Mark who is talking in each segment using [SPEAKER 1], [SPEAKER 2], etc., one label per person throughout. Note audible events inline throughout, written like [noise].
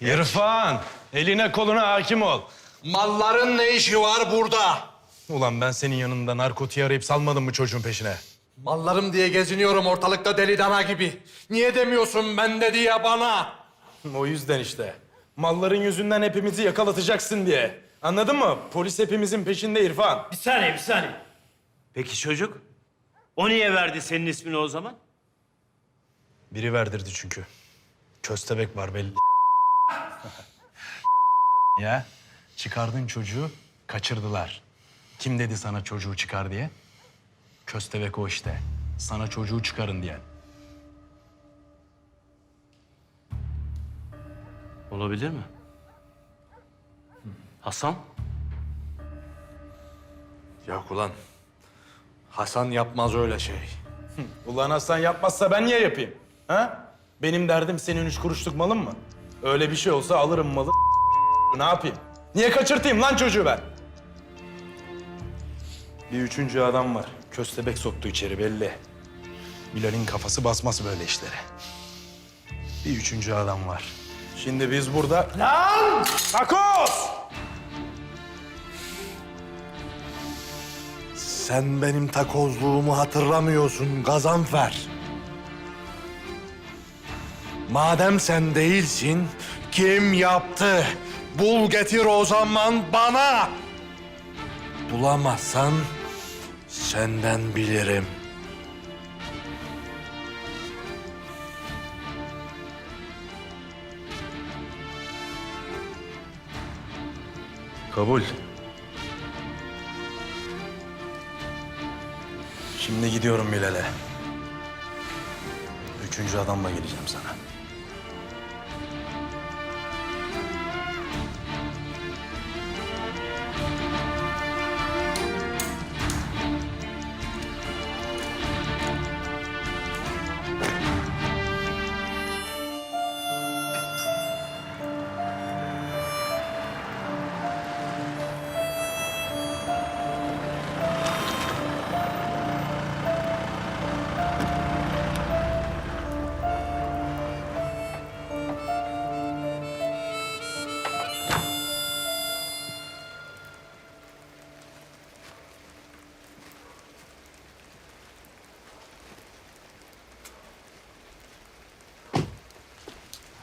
[SPEAKER 1] İrfan, eline koluna hakim ol.
[SPEAKER 2] Malların ne işi var burada?
[SPEAKER 1] Ulan ben senin yanında narkotiği arayıp salmadım mı çocuğun peşine?
[SPEAKER 2] Mallarım diye geziniyorum ortalıkta deli dana gibi. Niye demiyorsun bende diye bana?
[SPEAKER 1] O yüzden işte. Malların yüzünden hepimizi yakalatacaksın diye. Anladın mı? Polis hepimizin peşinde İrfan.
[SPEAKER 3] Bir saniye, bir saniye. Peki çocuk? O niye verdi senin ismini o zaman?
[SPEAKER 1] Biri verdirdi çünkü. Köstebek var belli. [laughs] ya çıkardın çocuğu, kaçırdılar. Kim dedi sana çocuğu çıkar diye? Köstebek o işte. Sana çocuğu çıkarın diyen.
[SPEAKER 3] Olabilir mi? Hasan?
[SPEAKER 2] Yok ulan. Hasan yapmaz öyle şey.
[SPEAKER 1] Ulan Hasan yapmazsa ben niye yapayım? Ha? Benim derdim senin üç kuruşluk malın mı? Öyle bir şey olsa alırım malı. Ne yapayım? Niye kaçırtayım lan çocuğu ben? Bir üçüncü adam var. Köstebek soktu içeri belli. Bilal'in kafası basmaz böyle işlere. Bir üçüncü adam var. Şimdi biz burada... Lan! Takoz!
[SPEAKER 2] Sen benim takozluğumu hatırlamıyorsun Gazanfer. Madem sen değilsin, kim yaptı? Bul getir o zaman bana. Bulamazsan senden bilirim.
[SPEAKER 1] Kabul. Şimdi gidiyorum Bilal'e. Üçüncü adamla geleceğim sana.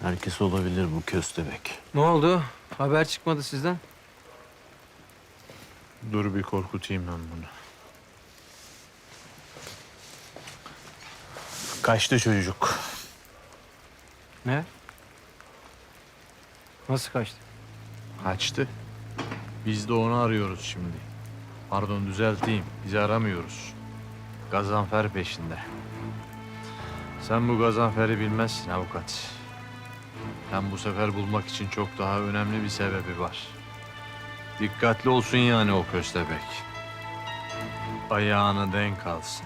[SPEAKER 3] Herkes olabilir bu köstebek.
[SPEAKER 4] Ne oldu? Haber çıkmadı sizden.
[SPEAKER 5] Dur bir korkutayım ben bunu. Kaçtı çocuk.
[SPEAKER 4] Ne? Nasıl kaçtı?
[SPEAKER 5] Kaçtı. Biz de onu arıyoruz şimdi. Pardon düzelteyim. Bizi aramıyoruz. Gazanfer peşinde. Sen bu Gazanfer'i bilmezsin avukat. Hem bu sefer bulmak için çok daha önemli bir sebebi var. Dikkatli olsun yani o köstebek. Ayağını denk alsın.